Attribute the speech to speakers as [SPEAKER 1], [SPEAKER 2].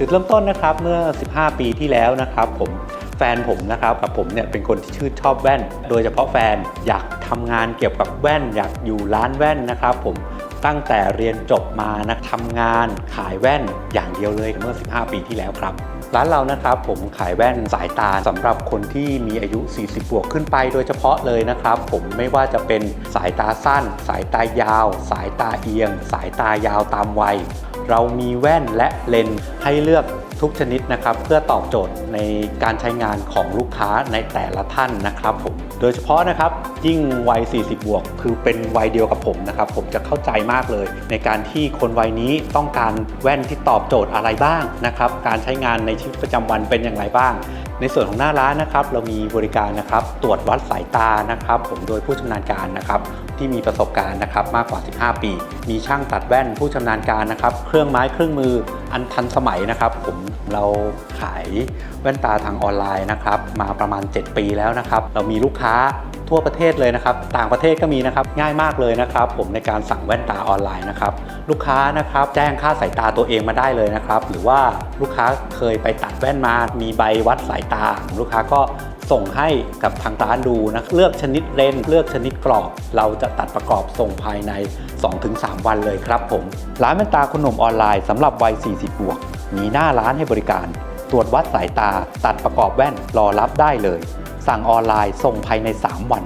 [SPEAKER 1] จุดเริ่มต้นนะครับเมื่อ 15 ปีที่แล้วนะครับ ผมแฟนผมนะครับกับผมเนี่ยเป็นคนที่ชื่นชอบแว่น โดยเฉพาะแฟนอยากทำงานเกี่ยวกับแว่น อยากอยู่ร้านแว่นนะครับ ผมตั้งแต่เรียนจบมานะทำงานขายแว่นอย่างเดียวเลยเมื่อ 15 ปีที่แล้วครับ ร้านเรานะครับผมขายแว่นสายตาสำหรับคนที่มีอายุ 40 บวกขึ้นไปโดยเฉพาะเลยนะครับ ผมไม่ว่าจะเป็นสายตาสั้น สายตายาว สายตาเอียง สายตายาวตามวัย เรามีแว่นและเลนส์ให้เลือกทุกชนิดนะครับ เพื่อตอบโจทย์ในการใช้งานของลูกค้าในแต่ละท่านนะครับผมโดยเฉพาะนะครับยิ่งวัย 40 บวก คือเป็นวัยเดียวกับผมนะครับ ผมจะเข้าใจมากเลย ในการที่คนวัยนี้ต้องการแว่นที่ตอบโจทย์อะไรบ้างนะครับ การใช้งานในชีวิตประจำวันเป็นอย่างไรบ้าง ในส่วนของหน้าร้านนะครับเรามีบริการนะครับตรวจวัดสายตานะครับผมโดยผู้ชำนาญการนะครับที่มีประสบการณ์นะครับมากกว่า 15 ปี มีช่างตัดแว่นผู้ชำนาญการนะครับเครื่องไม้เครื่องมืออันทันสมัยนะครับ ผมเราขายแว่นตาทางออนไลน์นะครับมาประมาณ 7 ปีแล้วนะครับ เรามีลูกค้า ทั่วประเทศเลยนะครับ ต่างประเทศก็มีนะครับ ง่ายมากเลยนะครับ ผมในการสั่งแว่นตาออนไลน์นะครับ ลูกค้านะครับแจ้งค่าสายตาตัวเองมาได้เลยนะครับ หรือว่าลูกค้าเคยไปตัดแว่นมา มีใบวัดสายตา ลูกค้าก็ส่งให้กับทางร้านดูนะเลือกชนิดเลนเลือกชนิดกรอบ เราจะตัดประกอบส่งภายใน 2-3 วันเลยครับผม ร้านแว่นตาคุณหนุ่มออนไลน์สำหรับวัย 40 บวก มีหน้าร้านให้บริการ ตรวจวัดสายตา ตัดประกอบแว่นรอรับได้เลย สั่งออนไลน์ส่งภายใน 3 วัน